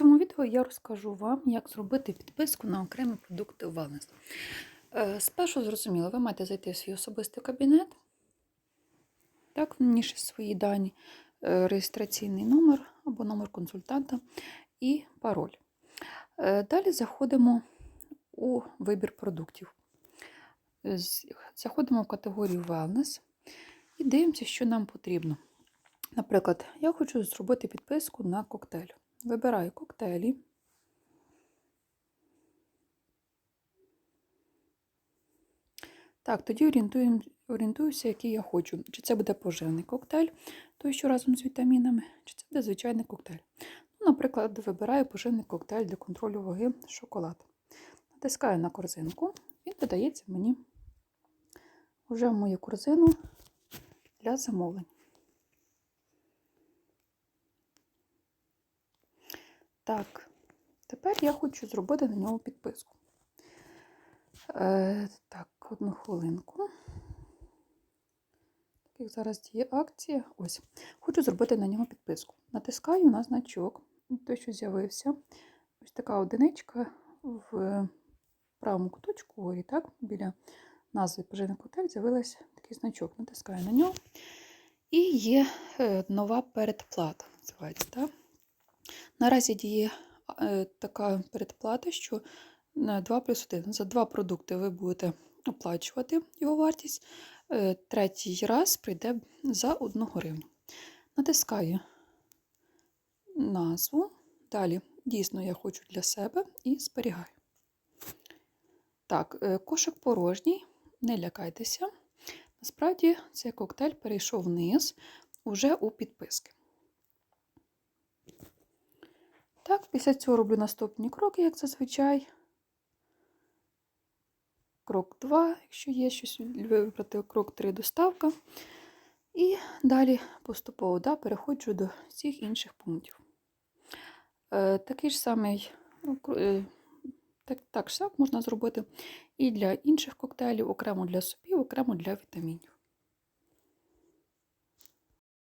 цьому відео я розкажу вам, як зробити підписку на окремі продукти Wellness. Е, Спершу зрозуміло, ви маєте зайти в свій особистий кабінет, так, вніше свої дані, е, реєстраційний номер або номер консультанта і пароль. Е, Далі заходимо у вибір продуктів. Заходимо в категорію Wellness і дивимося, що нам потрібно. Наприклад, я хочу зробити підписку на коктейль. Вибираю коктейлі. Так, тоді орієнтуюся, який я хочу. Чи це буде поживний коктейль, той, що разом з вітамінами, чи це буде звичайний коктейль. Ну, наприклад, вибираю поживний коктейль для контролю ваги шоколад. Натискаю на корзинку, він додається мені вже в мою корзину для замовлень. Так, тепер я хочу зробити на нього підписку. Е, так, одну хвилинку. Так зараз діє акція. Ось. Хочу зробити на нього підписку. Натискаю на значок, той, що з'явився. Ось така одиничка в правому куточку горі, так, біля назви поживний котель з'явився такий значок. Натискаю на нього. І є е, нова передплата, називається. Так? Наразі діє е, така передплата, що 2 плюс 1. За два продукти ви будете оплачувати його вартість. Е, Третій раз прийде за 1 гривню. Натискаю назву. Далі, дійсно, я хочу для себе і зберігаю. Так, е, кошик порожній, не лякайтеся. Насправді, цей коктейль перейшов вниз уже у підписки. Так, після цього роблю наступні кроки, як зазвичай. Крок 2, якщо є щось вибрати, крок 3 доставка. І далі поступово да, переходжу до всіх інших пунктів. Е, такий ж самий, ну, е, так, так ж можна зробити і для інших коктейлів, окремо для супів, окремо для вітамінів.